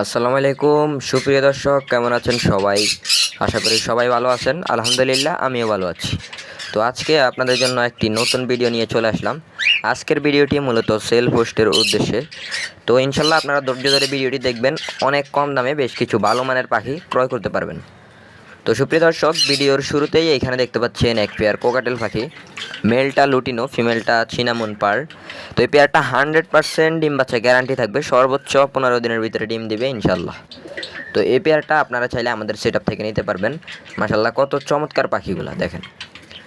আসসালামু আলাইকুম। সুপ্রিয় দর্শক, কেমন আছেন সবাই? আশা করি সবাই ভালো আছেন। আলহামদুলিল্লাহ, আমিও ভালো আছি। তো আজকে আপনাদের জন্য একটি নতুন ভিডিও নিয়ে চলে আসলাম। আজকের ভিডিওটি মূলত সেল পোস্টের উদ্দেশ্যে। তো ইনশাল্লাহ আপনারা ধৈর্য ধরে ভিডিওটি দেখবেন। অনেক কম দামে বেশ কিছু ভালো মানের পাখি ক্রয় করতে পারবেন। তো সুপ্রিয় দর্শক, ভিডিওর শুরুতেই এখানে দেখতে পাচ্ছেন এক পেয়ার কোকাটেল পাখি। মেলটা লুটিনো ফিমেলটা চিনামুন পার তো এই পেয়ারটা হান্ড্রেড পার্সেন্ট ডিম বাচ্চা গ্যারান্টি থাকবে। সর্বোচ্চ পনেরো দিনের ভিতরে ডিম দিবে ইনশাল্লাহ তো এই পেয়ারটা আপনারা চাইলে আমাদের সেট থেকে নিতে পারবেন। মাসাল্লাহ কত চমৎকার পাখিগুলো, দেখেন।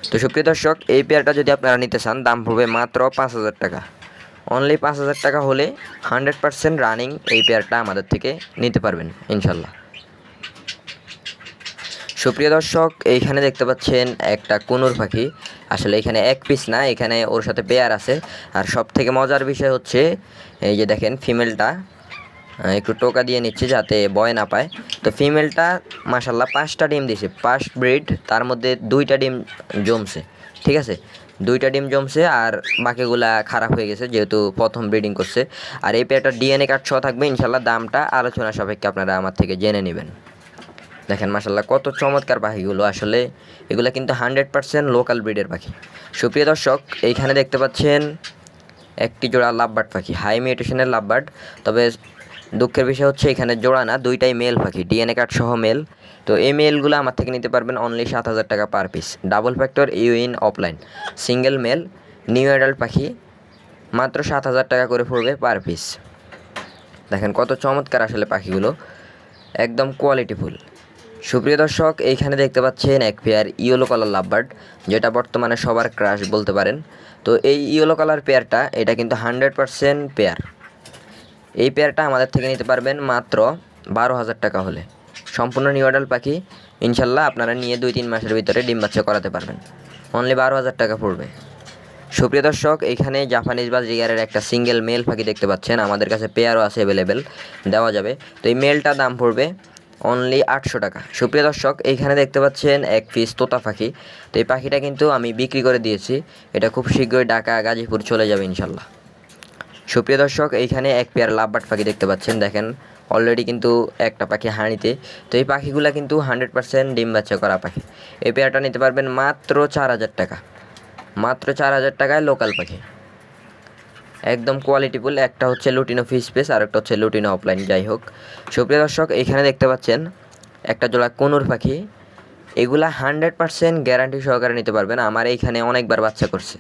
তো সুপ্রিয় দর্শক, এই পেয়ারটা যদি আপনারা নিতে চান, দাম পড়বে মাত্র পাঁচ হাজার টাকা। অনলি পাঁচ হাজার টাকা হলে হান্ড্রেড পার্সেন্ট রানিং এই পেয়ারটা আমাদের থেকে নিতে পারবেন ইনশাল্লাহ সুপ্রিয় দর্শক, এইখানে দেখতে পাচ্ছেন একটা কুনুর পাখি। আসলে এখানে এক পিস না, এখানে ওর সাথে পেয়ার আছে। আর সব থেকে মজার বিষয় হচ্ছে, এই যে দেখেন ফিমেলটা একটু টোকা দিয়ে নিচ্ছে যাতে বয় না পায়। তো ফিমেলটা মাসাল্লাহ পাঁচটা ডিম দিয়েছে পাঁচ ব্রিড তার মধ্যে দুইটা ডিম জমছে, ঠিক আছে? দুইটা ডিম জমছে আর বাকিগুলা খারাপ হয়ে গেছে, যেহেতু প্রথম ব্রিডিং করছে। আর এই পেয়ারটা ডিএনএ কার্ড সহ থাকবে ইনশাল্লাহ দামটা আলোচনা সাপেক্ষে আপনারা আমার থেকে জেনে নেবেন। দেখেন মাসাল্লাহ কত চমৎকার পাখিগুলো। আসলে এগুলো কিন্তু হান্ড্রেড পার্সেন্ট লোকাল ব্রিডের পাখি। সুপ্রিয় দর্শক, এইখানে দেখতে পাচ্ছেন একটি জোড়া লাভবার্ড পাখি, হাই মিউটেশনের লাভবার্ড। তবে দুঃখের বিষয় হচ্ছে এখানে জোড়া না, দুইটাই মেল পাখি, ডিএনএ কার্ড সহ মেল। তো এই মেলগুলো আমার থেকে নিতে পারবেন অনলি সাত হাজার টাকা per piece double factor ইউইন offline single male new adult পাখি, মাত্র সাত হাজার টাকা করে পড়বে পার পিস দেখেন কত চমৎকার আসলে পাখিগুলো। একদম কোয়ালিটিফুল সুপ্রিয় দর্শক, এইখানে দেখতে পাচ্ছেন এক পেয়ার ইয়েলো কালার লাভবার্ড যেটা বর্তমানে সবার ক্রাশ বলতে পারেন। তো এই ইয়েলো কালার পেয়ারটা এটা কিন্তু হান্ড্রেড পারসেন্ট পেয়ার এই পেয়ারটা আমাদের থেকে নিতে পারবেন মাত্র বারো হাজার টাকা হলে। সম্পূর্ণ নিউডাল পাখি, ইনশাল্লাহ আপনারা নিয়ে দুই তিন মাসের ভিতরে ডিম বাচ্চা করাতে পারবেন। অনলি বারো হাজার টাকা পড়বে। সুপ্রিয় দর্শক এখানে জাপানিজ বা জিগারের একটা সিঙ্গেল মেল পাখি দেখতে পাচ্ছেন। আমাদের কাছে পেয়ারও আছে অ্যাভেলেবেল দেওয়া যাবে। তো এই মেলটা দাম পড়বে অনলি আটশো টাকা। সুপ্রিয় দর্শক, এইখানে দেখতে পাচ্ছেন এক পিস তোতা পাখি। তো এই পাখিটা কিন্তু আমি বিক্রি করে দিয়েছি। এটা খুব শীঘ্রই ঢাকা, গাজীপুর চলে যাবে ইনশাল্লাহ। সুপ্রিয় দর্শক, এইখানে এক পেয়ার লাভবার্ড পাখি দেখতে পাচ্ছেন। দেখেন অলরেডি কিন্তু একটা পাখি হাঁড়িতে। তো এই পাখিগুলো কিন্তু হান্ড্রেড পার্সেন্ট ডিম বাচ্চা করা পাখি। এই পেয়ারটা নিতে পারবেন মাত্র চার হাজার টাকা। মাত্র চার হাজার টাকায় লোকাল পাখি। একদম কোয়ালিটিফুল একটা হচ্ছে লুটিনো ফিস পেস আর একটা হচ্ছে লুটিনো অফলাইন যাই হোক। সুপ্রিয় দর্শক, এখানে দেখতে পাচ্ছেন একটা জোড়া কোনুর পাখি। এগুলা হান্ড্রেড পার্সেন্ট গ্যারান্টি সহকারে নিতে পারবেন। আমার এইখানে অনেকবার বাচ্চা করছে।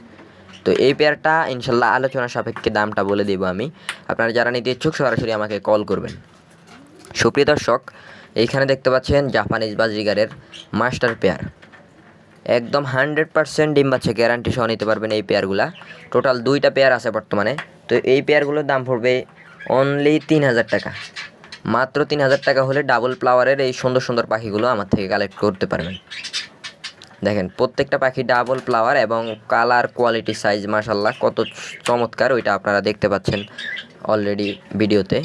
তো এই পেয়ারটা ইনশাল্লাহ আলোচনা সাপেক্ষে দামটা বলে দেবো আমি। আপনারা যারা নিতে ইচ্ছুক, সরাসরি আমাকে কল করবেন। সুপ্রিয় দর্শক, এইখানে দেখতে পাচ্ছেন জাপানিজ বাজিগারের মাস্টার পেয়ার একদম হান্ড্রেড পার্সেন্ট ডিম বাচ্চা গ্যারান্টি সহ নিতে পারবেন এই পেয়ারগুলা। টোটাল দুইটা পেয়ার আছে বর্তমানে। তো এই পেয়ারগুলোর দাম পড়বে অনলি তিন হাজার টাকা। মাত্র তিন হাজার টাকা হলে ডাবল ফ্লাওয়ারের এই সুন্দর সুন্দর পাখিগুলো আমার থেকে কালেক্ট করতে পারবেন। দেখেন, প্রত্যেকটা পাখি ডাবল ফ্লাওয়ার এবং কালার কোয়ালিটি সাইজ মাসাল্লাহ কত চমৎকার ওইটা আপনারা দেখতে পাচ্ছেন অলরেডি ভিডিওতে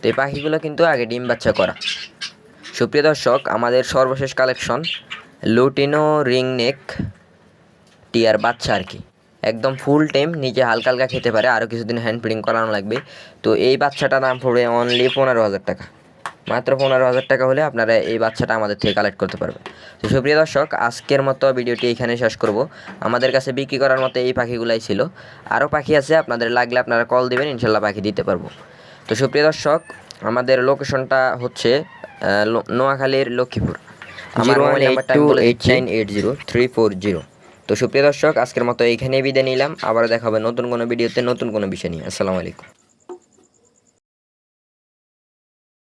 তো এই পাখিগুলো কিন্তু আগে ডিম বাচ্চা করা। সুপ্রিয় দর্শক, আমাদের সর্বশেষ কালেকশন লুটিনো রিং নেক টিয়ার বাচ্চা আর কি। একদম ফুল টাইম নিজে হালকা হালকা খেতে পারে আরও কিছুদিন হ্যান্ড ফিডিং করানো লাগবে। তো এই বাচ্চাটার দাম পড়বে অনলি পনেরো হাজার টাকা। মাত্র পনেরো হাজার টাকা হলে আপনারা এই বাচ্চাটা আমাদের থেকে কালেক্ট করতে পারবেন। তো সুপ্রিয় দর্শক, আজকের মতো ভিডিওটি এখানে শেষ করব। আমাদের কাছে বিক্রি করার মতো এই পাখিগুলাই ছিল। আরও পাখি আছে, আপনাদের লাগলে আপনারা কল দেবেন, ইনশাল্লাহ পাখি দিতে পারব। তো সুপ্রিয় দর্শক, আমাদের লোকেশনটা হচ্ছে নোয়াখালীর Lakshmipur. Zero one eight two eight nine eight zero three four zero. তো সুপ্রিয় দর্শক আজকের মতো এইখানেই বিদায় নিলাম। আবার দেখাবে নতুন কোনো ভিডিওতে নতুন কোনো বিষয় নিয়ে। আসসালামু আলাইকুম।